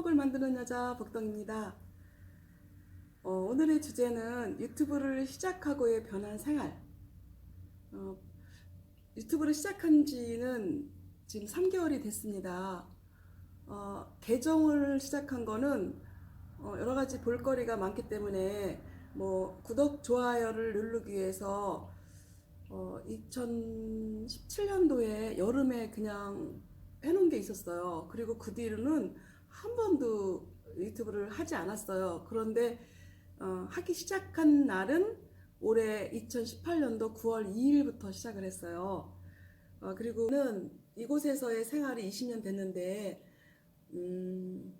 행복을 만드는 여자 복덩입니다. 어, 오늘의 주제는 유튜브를 시작하고의 변한 생활. 어, 유튜브를 시작한 지는 지금 3개월이 됐습니다. 어, 계정을 시작한 거는 어, 여러 가지 볼거리가 많기 때문에 뭐 구독, 좋아요를 누르기 위해서 어, 2017년도에 여름에 그냥 해놓은 게 있었어요. 그리고 그 뒤로는 한 번도 유튜브를 하지 않았어요. 그런데 어, 하기 시작한 날은 올해 2018년도 9월 2일부터 시작을 했어요. 어, 그리고는 이곳에서의 생활이 20년 됐는데 음,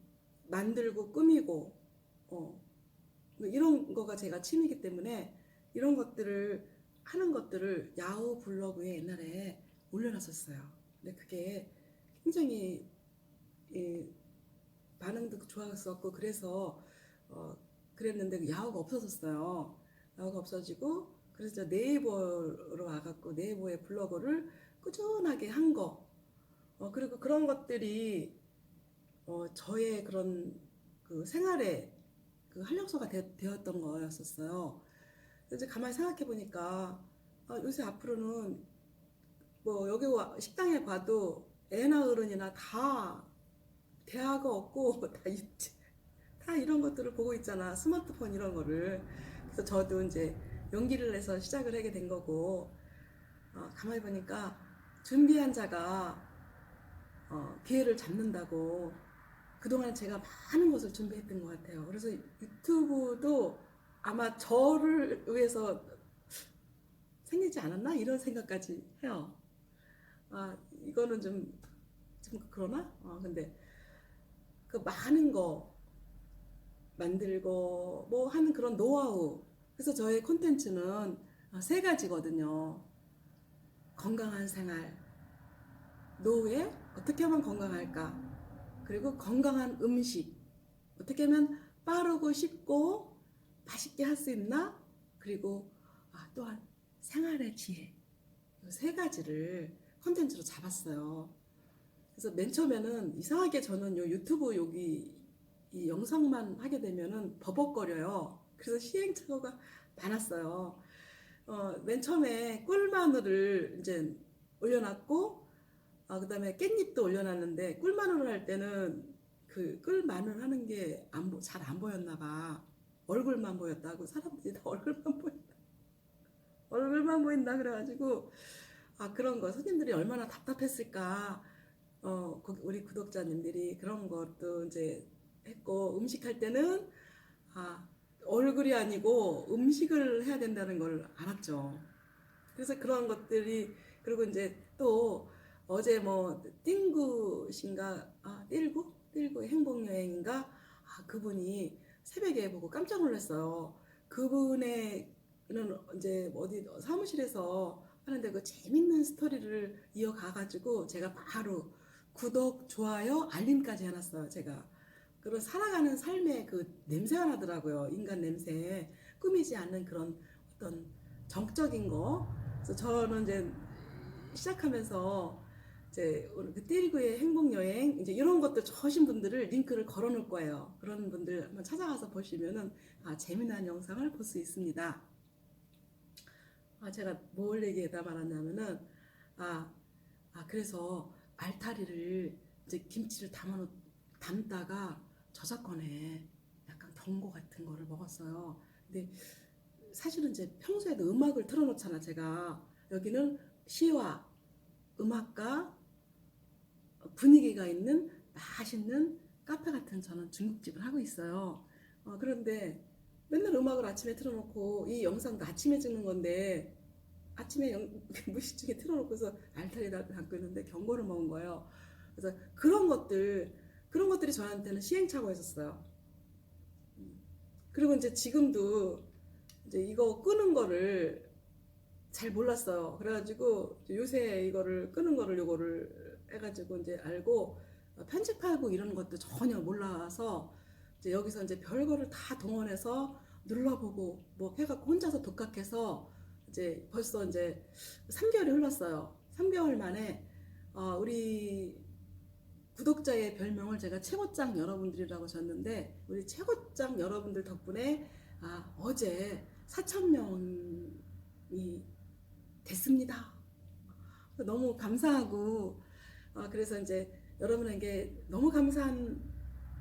만들고 꾸미고 어, 뭐 이런 거가 제가 취미이기 때문에 이런 것들을 하는 것들을 야후 블로그에 옛날에 올려놨었어요. 근데 그게 굉장히 이, 반응도 좋았었고 그래서 어, 그랬는데 그 야후가 없어졌어요. 야후가 없어지고 그래서 네이버로 와갖고 네이버의 블로그를 꾸준하게 한 거. 어, 그리고 그런 것들이 어, 저의 그런 그 생활의 그 활력소가 되, 되었던 거였었어요. 이제 가만히 생각해 보니까 아, 요새 앞으로는 뭐 여기 와, 식당에 봐도 애나 어른이나 다 대화가 없고 다, 이- 다 이런 것들을 보고 있잖아 스마트폰 이런 거를 그래서 저도 이제 용기를 내서 시작을 하게 된 거고 어, 가만히 보니까 준비한 자가 어, 기회를 잡는다고 그동안 제가 많은 것을 준비했던 것 같아요. 그래서 유튜브도 아마 저를 위해서 생기지 않았나 이런 생각까지 해요. 아 이거는 좀, 좀 그러나? 어, 근데 그 많은 거 만들고 뭐 하는 그런 노하우. 그래서 저의 콘텐츠는 어, 세 가지거든요. 건강한 생활, 노후에 어떻게 하면 건강할까? 그리고 건강한 음식, 어떻게 하면 빠르고 쉽고 맛있게 할 수 있나? 그리고 아, 또한 생활의 지혜. 이세 가지를 콘텐츠로 잡았어요. 그래서 맨 처음에는 이상하게 저는 요 유튜브 여기 이 영상만 하게 되면은 버벅거려요. 그래서 시행착오가 많았어요. 어, 맨 처음에 꿀마늘을 이제 올려놨고, 아, 그 다음에 깻잎도 올려놨는데, 꿀마늘을 할 때는 그 꿀마늘 하는 게 잘 안 보였나 봐. 얼굴만 보였다고 사람들이 다 얼굴만 보인다. 얼굴만 보인다 그래가지고 아 그런 거 손님들이 얼마나 답답했을까. 어 우리 구독자님들이 그런 것도 이제 했고 음식 할 때는 아 얼굴이 아니고 음식을 해야 된다는 걸 알았죠. 그래서 그런 것들이 그리고 이제 또 어제 뭐 띵구신가 아 띨구 띨구 행복 여행인가 아 그분이 새벽에 보고 깜짝 놀랐어요. 그분의 는 이제 어디 사무실에서 하는데 그 재밌는 스토리를 이어가가지고 제가 바로 구독, 좋아요, 알림까지 해놨어요. 제가 그런 살아가는 삶의 그 냄새가 나더라고요. 인간 냄새 꾸미지 않는 그런 어떤 정적인 거. 그래서 저는 이제 시작하면서 이제 오늘 그 띠리구의 행복 여행 이제 이런 것들 좋으신 분들을 링크를 걸어놓을 거예요. 그런 분들 한번 찾아가서 보시면은 아 재미난 영상을 볼 수 있습니다. 아 제가 뭘 얘기하다 말았냐면은 아, 아 그래서 알타리를 이제 김치를 담아 담다가 저작권에 약간 경고 같은 거를 먹었어요. 근데 사실은 이제 평소에도 음악을 틀어놓잖아 제가 여기는 시와 음악과 분위기가 있는 맛있는 카페 같은 저는 중국집을 하고 있어요. 어, 그런데 맨날 음악을 아침에 틀어놓고 이 영상도 아침에 찍는 건데 아침에 영, 무의식중에 틀어놓고서 알타리에 담고 있는데 경고를 먹은 거예요. 그래서 그런 것들 그런 것들이 저한테는 시행착오였었어요. 음. 그리고 이제 지금도 이제 이거 끄는 거를 잘 몰랐어요. 그래가지고 요새 이거를 끄는 거를 요거를 해가지고 이제 알고 어, 편집하고 이런 것도 전혀 몰라서 이제 여기서 이제 별거를 다 동원해서 눌러보고 뭐 해갖고 혼자서 독학해서 이제 벌써 이제 3개월이 흘렀어요. 3개월 만에 어, 우리 구독자의 별명을 제가 최고짱 여러분들이라고 줬는데 우리 최고짱 여러분들 덕분에 아, 어제 4천 명이 됐습니다. 너무 감사하고 어, 그래서 이제 여러분에게 너무 감사한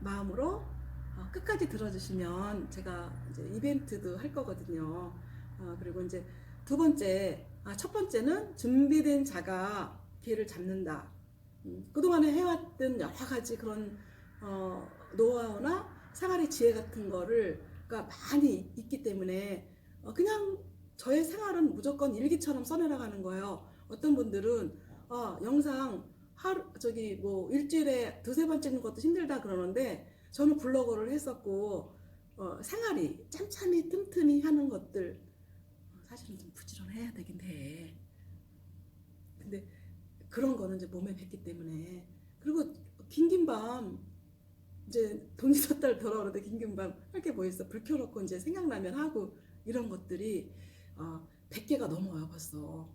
마음으로 어, 끝까지 들어주시면 제가 이벤트도 할 거거든요. 어, 그리고 이제 두 번째, 아, 첫 번째는 준비된 자가 기회를 잡는다. 음, 그동안에 해왔던 여러 가지 그런 어, 노하우나 생활의 지혜 같은 거를 가 많이 있기 때문에 어, 그냥 저의 생활은 무조건 일기처럼 써내려가는 거예요. 어떤 분들은 아, 영상 하루 저기 뭐 일주일에 두세 번 찍는 것도 힘들다 그러는데 저는 블로그를 했었고 어, 생활이 짬짬이 틈틈이 하는 것들 어, 사실은 좀 부지런해야 되긴 해. 근데 그런 거는 이제 몸에 뱉기 때문에. 그리고 긴긴 밤 이제 돈 있었다 돌아오는데 긴긴 밤 할 게 뭐 있어? 불 켜놓고 이제 생각나면 하고 이런 것들이 어, 100개가 넘어요 벌써.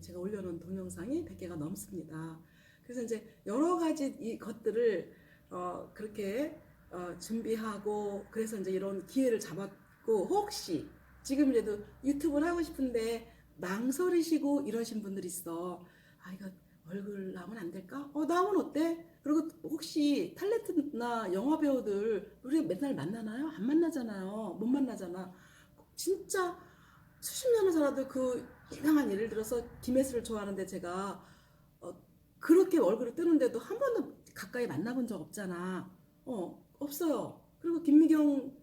제가 올려놓은 동영상이 100개가 넘습니다. 그래서 이제 여러 가지 이 것들을 어, 그렇게 어, 준비하고 그래서 이제 이런 기회를 잡았고 혹시 지금이라도 유튜브를 하고 싶은데 망설이시고 이러신 분들 있어 아 이거 얼굴 나오면 안 될까? 어 나오면 어때? 그리고 혹시 탤런트나 영화 배우들 우리 맨날 만나나요? 안 만나잖아요. 못 만나잖아. 진짜 수십 년을 살아도 그 유명한 예를 들어서 김혜수를 좋아하는데 제가 어, 그렇게 얼굴이 뜨는데도 한 번도 가까이 만나본 적 없잖아. 어 없어요. 그리고 김미경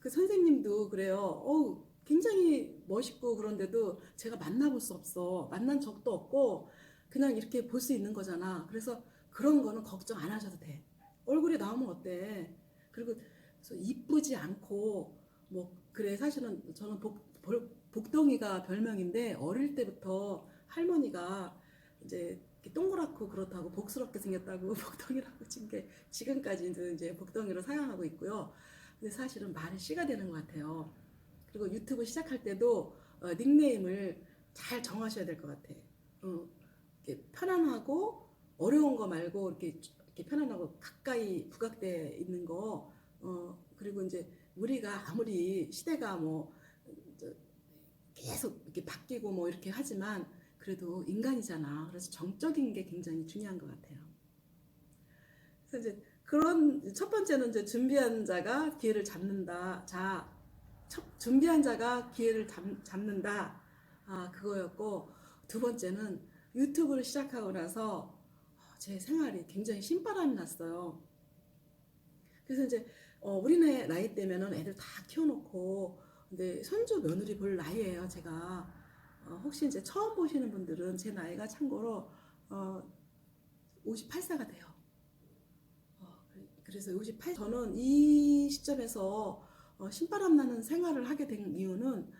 그 선생님도 그래요. 어우 굉장히 멋있고 그런데도 제가 만나볼 수 없어. 만난 적도 없고 그냥 이렇게 볼 수 있는 거잖아. 그래서 그런 거는 걱정 안 하셔도 돼. 얼굴이 나오면 어때? 그리고 이쁘지 않고 뭐 그래 사실은 저는 복, 복, 복덩이가 별명인데 어릴 때부터 할머니가 이제 동그랗고 그렇다고 복스럽게 생겼다고 복덩이라고 친 게 지금까지도 이제 복덩이로 사용하고 있고요. 근데 사실은 말이 씨가 되는 것 같아요. 그리고 유튜브 시작할 때도 어, 닉네임을 잘 정하셔야 될 것 같아. 어, 이렇게 편안하고 어려운 거 말고 이렇게 이렇게 편안하고 가까이 부각돼 있는 거. 어 그리고 이제 우리가 아무리 시대가 뭐 저, 계속 이렇게 바뀌고 뭐 이렇게 하지만 그래도 인간이잖아. 그래서 정적인 게 굉장히 중요한 것 같아요. 그래서 이제 그런 첫 번째는 이제 준비한 자가 기회를 잡는다. 자, 첫, 준비한 자가 기회를 잡, 잡는다. 아, 그거였고 두 번째는 유튜브를 시작하고 나서 제 생활이 굉장히 신바람이 났어요. 그래서 이제 어, 우리네 나이 때면은 애들 다 키워놓고 근데 손주 며느리 볼 나이예요 제가 어, 혹시 이제 처음 보시는 분들은 제 나이가 참고로 어, 58세가 돼요. 어, 그래서 58 저는 이 시점에서 어, 신바람 나는 생활을 하게 된 이유는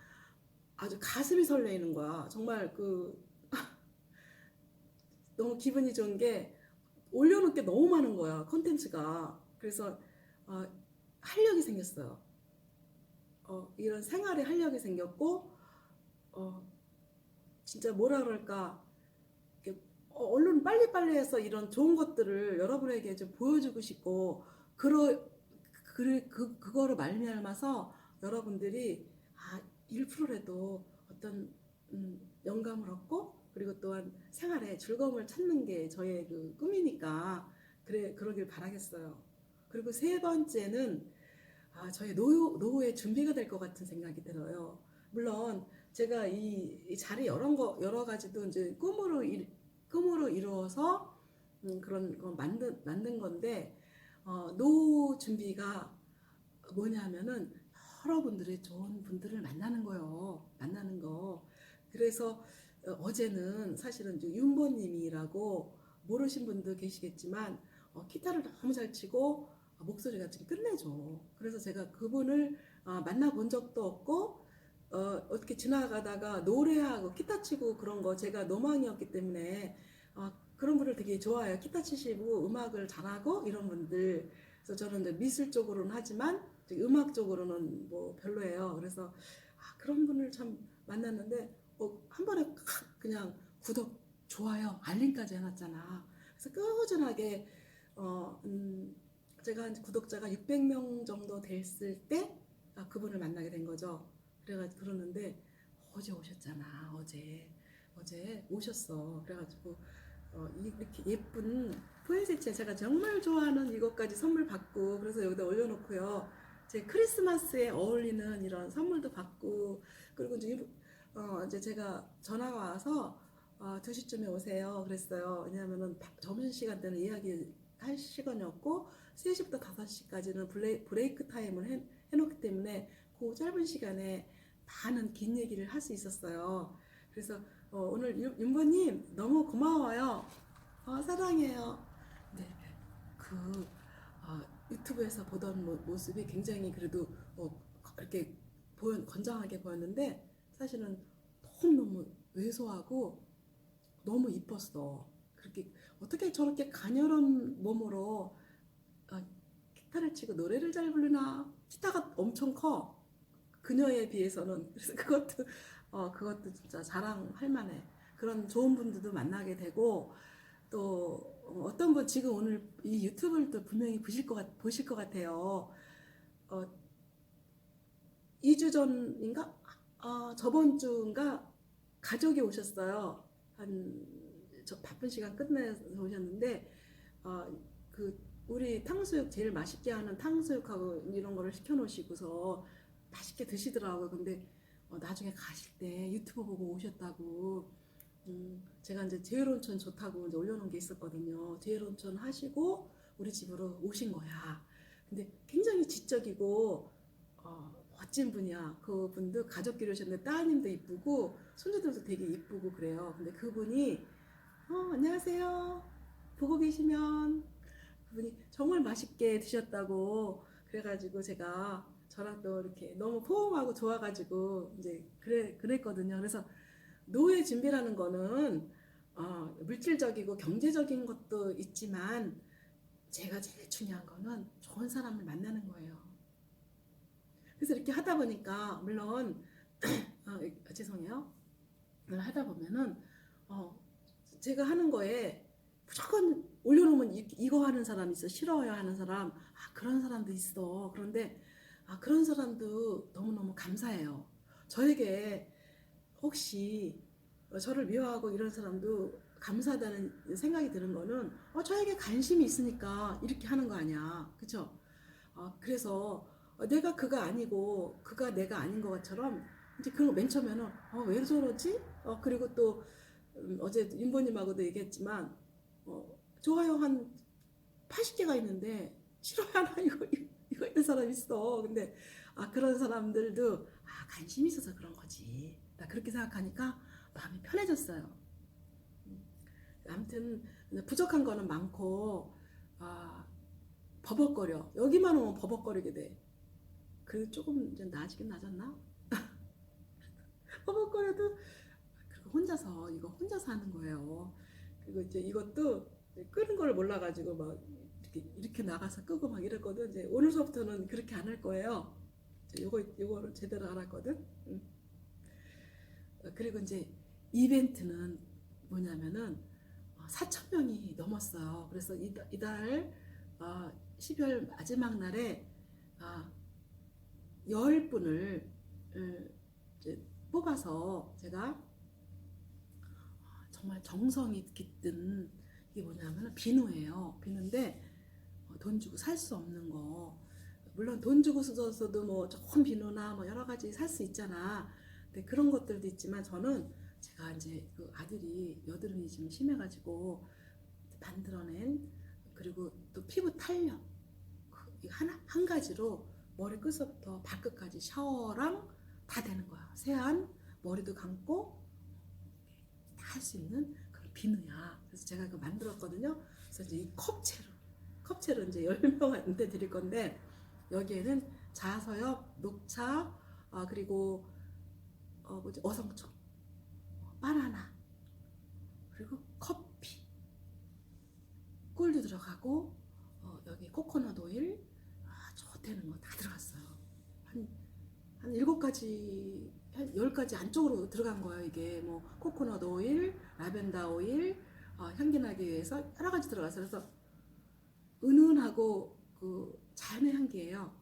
아주 가슴이 설레이는 거야. 정말 그 너무 기분이 좋은 게 올려놓을 게 너무 많은 거야 컨텐츠가. 그래서 어, 활력이 생겼어요. 어, 이런 생활에 활력이 생겼고 어, 진짜 뭐라 그럴까? 어, 언론 빨리빨리 해서 이런 좋은 것들을 여러분에게 좀 보여주고 싶고 그러, 그, 그, 그거를 말미암아서 여러분들이 아 1%라도 어떤 음, 영감을 얻고 그리고 또한 생활에 즐거움을 찾는 게 저의 그 꿈이니까 그래 그러길 바라겠어요. 그리고 세 번째는 아, 저의 노후, 노후의 준비가 될 것 같은 생각이 들어요. 물론 제가 이, 이 자리 여러 거 여러 가지도 이제 꿈으로 일, 꿈으로 이루어서 음, 그런 거 만든 만든 건데 어, 노후 준비가 뭐냐면은 여러분들의 좋은 분들을 만나는 거요. 만나는 거. 그래서 어, 어제는 사실은 윤보님이라고 모르신 분도 계시겠지만 어, 기타를 너무 잘 치고 어, 목소리가 지금 끝내줘. 그래서 제가 그분을 어, 만나본 적도 없고 어, 어떻게 지나가다가 노래하고 기타 치고 그런 거 제가 노망이었기 때문에 어, 그런 분을 되게 좋아해요. 기타 치시고 음악을 잘하고 이런 분들. 그래서 저는 미술 쪽으로는 하지만 음악 쪽으로는 뭐 별로예요. 그래서 아, 그런 분을 참 만났는데 어, 한 번에 칵 그냥 구독, 좋아요, 알림까지 해놨잖아. 그래서 꾸준하게 어, 음, 제가 한 구독자가 600명 정도 됐을 때 아, 그분을 만나게 된 거죠. 그래가지고 그러는데 어제 오셨잖아. 어제 어제 오셨어. 그래가지고 어, 이- 이렇게 예쁜 포인세체 제가 정말 좋아하는 이것까지 선물 받고 그래서 여기다 올려놓고요. 제 크리스마스에 어울리는 이런 선물도 받고 그리고 이제, 이- 어, 이제 제가 전화가 와서 어, 2시쯤에 오세요 그랬어요. 왜냐하면은 점심 시간 때는 이야기 할 시간이었고 3시부터 5시까지는 블레, 브레이크 타임을 해, 해놓기 때문에 그 짧은 시간에 많은 긴 얘기를 할 수 있었어요. 그래서 어, 오늘 윤- 윤보님 너무 고마워요. 어, 사랑해요. 네, 그 어, 유튜브에서 보던 모, 모습이 굉장히 그래도 어, 이렇게 보여, 건장하게 보였는데 사실은 너무너무 왜소하고 너무 이뻤어. 그렇게 어떻게 저렇게 가녀린 몸으로 어, 기타를 치고 노래를 잘 부르나? 기타가 엄청 커. 그녀에 비해서는 그래서 그것도 어 그것도 진짜 자랑할 만해. 그런 좋은 분들도 만나게 되고 또 어떤 분 지금 오늘 이 유튜브를 또 분명히 보실 것 같, 보실 것 같아요. 어 2주 전인가? 아, 저번 주인가 가족이 오셨어요. 한 저 바쁜 시간 끝내서 오셨는데 어, 그 우리 탕수육 제일 맛있게 하는 탕수육하고 이런 거를 시켜 놓으시고서 맛있게 드시더라고요. 근데 어, 나중에 가실 때 유튜브 보고 오셨다고 음, 제가 이제 제일온천 좋다고 이제 올려놓은 게 있었거든요. 제일온천 하시고 우리 집으로 오신 거야. 근데 굉장히 지적이고 어, 멋진 분이야. 그분도 가족끼리 오셨는데 따님도 이쁘고 손주들도 되게 이쁘고 그래요. 근데 그분이 어, 안녕하세요. 보고 계시면 그분이 정말 맛있게 드셨다고 그래가지고 제가 저랑 또 이렇게 너무 포옹하고 좋아가지고 이제 그래 그랬거든요. 그래서 노예 준비라는 거는 어, 물질적이고 경제적인 것도 있지만 제가 제일 중요한 거는 좋은 사람을 만나는 거예요. 그래서 이렇게 하다 보니까 물론 어, 죄송해요. 하다 보면은 어, 제가 하는 거에 무조건 올려놓으면 이, 이거 하는 사람 있어 싫어요 하는 사람 아 그런 사람도 있어 그런데 아 그런 사람도 너무너무 감사해요. 저에게 혹시 어, 저를 미워하고 이런 사람도 감사하다는 생각이 드는 거는 어, 저에게 관심이 있으니까 이렇게 하는 거 아니야. 그쵸? 아, 그래서 어, 내가 그가 아니고 그가 내가 아닌 것처럼 이제 그런 거맨 처음에는 어, 왜 저러지? 어, 그리고 또 음, 어제 윤보님하고도 얘기했지만 어, 좋아요 한 80개가 있는데 싫어요? 하나 이거 이거 있는 사람 있어. 근데 아 그런 사람들도 아 관심이 있어서 그런 거지. 나 그렇게 생각하니까 마음이 편해졌어요. 음, 아무튼 부족한 거는 많고 아 버벅거려 여기만 오면 버벅거리게 돼. 그래도 조금 이제 나아지긴 나아졌나? 버벅거려도 혼자서 이거 혼자서 하는 거예요. 그리고 이제 이것도 끄는 걸 몰라가지고 막 이렇게 나가서 끄고 막 이랬거든. 이제 오늘서부터는 그렇게 안 할 거예요. 요거 요거를 제대로 알았거든. 응. 어, 그리고 이제 이벤트는 뭐냐면은 4천 명이 넘었어요. 그래서 이달, 이달 어, 12월 마지막 날에 아, 10분을 이제 뽑아서 제가 정말 정성이 깃든 이게 뭐냐면 비누예요. 비누인데 어, 돈 주고 살 수 없는 거. 물론 돈 주고 써서도 뭐 좋은 비누나 뭐 여러 가지 살 수 있잖아. 근데 그런 것들도 있지만 저는 제가 이제 그 아들이 여드름이 좀 심해가지고 만들어낸 그리고 또 피부 탄력 그 하나 한 가지로 머리 끝부터 발끝까지 샤워랑 다 되는 거야. 세안 머리도 감고 다 할 수 있는 그런 비누야. 그래서 제가 이거 만들었거든요. 그래서 이제 이 컵채로 컵채로 이제 10명한테 드릴 건데 여기에는 자서엽, 녹차, 아 그리고 어 뭐지? 어성초, 바나나. 그리고 커피, 꿀도 들어가고 어, 여기 코코넛 오일. 아 좋다는 거 다 들어갔어요. 한한 일곱 가지 한열 가지 안쪽으로 들어간 거예요. 이게. 뭐 코코넛 오일, 라벤더 오일, 어, 향기 나기 위해서 여러 가지 들어가서 그래서 은은하고 그 자연의 향기예요.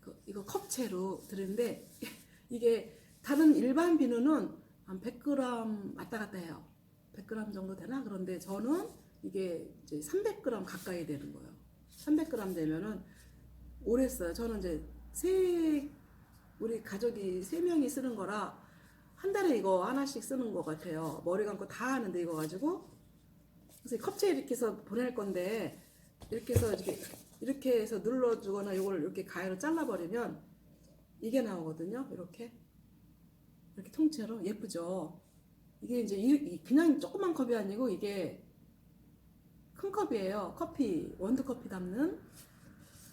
그 이거 컵채로 드리는데 이게 다른 일반 비누는 한 100g 왔다 갔다 해요. 100g 정도 되나? 그런데 저는 이게 이제 300g 가까이 되는 거예요. 300g 되면은 오래 써요. 저는 이제 세 우리 가족이 세 명이 쓰는 거라 한 달에 이거 하나씩 쓰는 것 같아요. 머리 감고 다 하는데 이거 가지고 그래서 이 컵채 이렇게 해서 보낼 건데 이렇게 해서 이렇게 이렇게 해서 눌러주거나 이걸 이렇게 가위로 잘라버리면 이게 나오거든요. 이렇게 이렇게 통째로 예쁘죠. 이게 이제 그냥 조그만 컵이 아니고 이게 큰 컵이에요. 커피 원두 커피 담는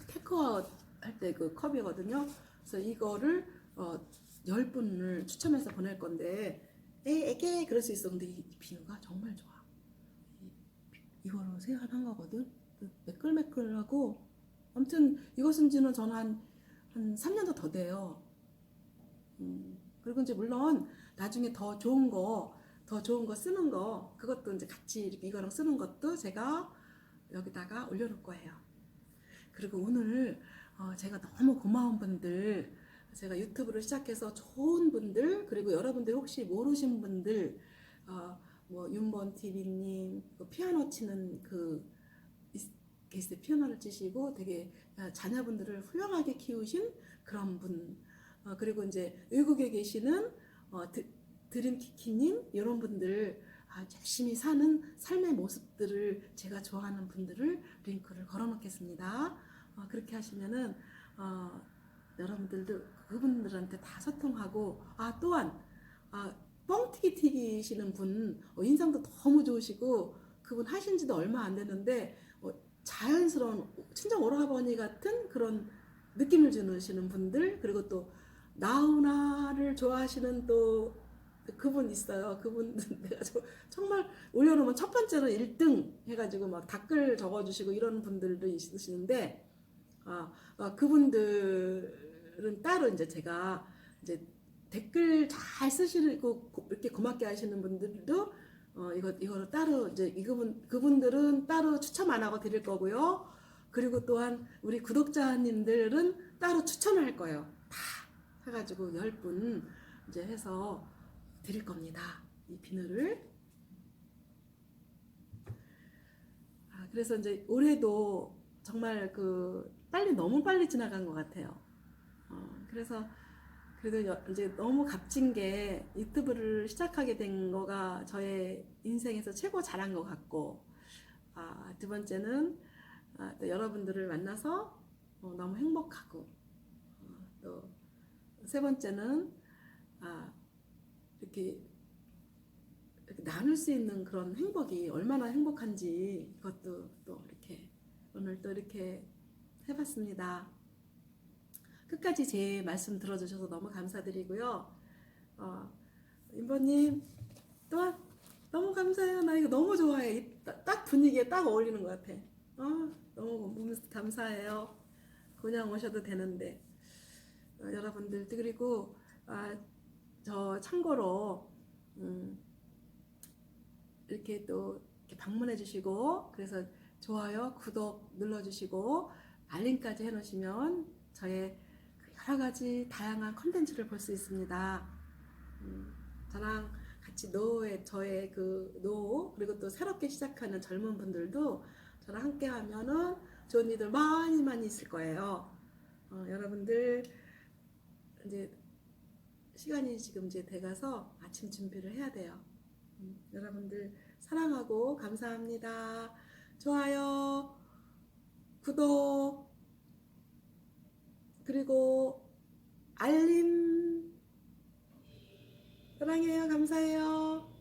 테크아웃 할 때 그 컵이거든요. 그래서 이거를 어, 10분을 추첨해서 보낼 건데 에 에게 그럴 수 있어. 근데 이 비누가 정말 좋아. 이- 이거로 세안한 거거든. 매끌매끌하고 아무튼 쓴 지는 저는 한, 한 3년도 더 돼요. 음, 그리고 이제 물론 나중에 더 좋은 거, 더 좋은 거 쓰는 거, 그것도 이제 같이 이거랑 쓰는 것도 제가 여기다가 올려놓을 거예요. 그리고 오늘 어, 제가 너무 고마운 분들, 제가 유튜브를 시작해서 좋은 분들, 그리고 여러분들 혹시 모르신 분들, 어, 뭐 윤번 TV님, 피아노 치는 그 게스트 피아노를 치시고 되게 아, 자녀분들을 훌륭하게 키우신 그런 분, 어, 그리고 이제 외국에 계시는 어, 드, 드림키키님 이런 분들 아, 열심히 사는 삶의 모습들을 제가 좋아하는 분들을 링크를 걸어놓겠습니다. 어, 그렇게 하시면은 어, 여러분들도 그분들한테 다 소통하고 아 또한 아, 뻥튀기 튀기시는 분 어, 인상도 너무 좋으시고 그분 하신 지도 얼마 안 됐는데 어, 자연스러운 친정 오라버니 같은 그런 느낌을 주시는 분들 그리고 또 나훈아를 좋아하시는 또 그분 있어요. 그분 내가 저- 정말 올려놓으면 첫 번째로 1등 해가지고 막 댓글 적어주시고 이런 분들도 있으시는데 아, 아, 그분들은 따로 이제 제가 이제 댓글 잘 쓰시고 고- 이렇게 고맙게 하시는 분들도 어, 이거 이거를 따로 이제 이분 그분들은 따로 추첨 안 하고 드릴 거고요. 그리고 또한 우리 구독자님들은 따로 추천을 할 거예요. 다 해가지고 10분 이제 해서 드릴 겁니다. 이 비누를. 아, 그래서 이제 올해도 정말 그 빨리 너무 빨리 지나간 것 같아요. 어, 그래서 그래도 여- 이제 너무 값진 게 유튜브를 시작하게 된 거가 저의 인생에서 최고 잘한 것 같고, 아, 두 번째는 아, 또 여러분들을 만나서 어, 너무 행복하고, 어, 또세 번째는 아, 이렇게, 이렇게 나눌 수 있는 그런 행복이 얼마나 행복한지 이것도 또 이렇게 오늘 또 이렇게 해봤습니다. 끝까지 제 말씀 들어주셔서 너무 감사드리고요. 어, 임보님 또한 너무 감사해요. 나 이거 너무 좋아해. 이 딱- 딱 분위기에 딱 어울리는 것 같아. 아, 너무 감사해요. 그냥 오셔도 되는데 어, 여러분들 그리고 아, 저 참고로 음, 이렇게 또 이렇게 방문해 주시고 그래서 좋아요, 구독 눌러주시고 알림까지 해놓으시면 저의 그 여러 가지 다양한 컨텐츠를 볼 수 있습니다. 음, 저랑 같이 노의 저의 그 노 그리고 또 새롭게 시작하는 젊은 분들도 저랑 함께 하면은 좋은 일들 많이 많이 있을 거예요. 어, 여러분들 이제 시간이 지금 이제 돼가서 아침 준비를 해야 돼요. 음, 여러분들 사랑하고 감사합니다. 좋아요, 구독, 그리고 알림 사랑해요. 감사해요.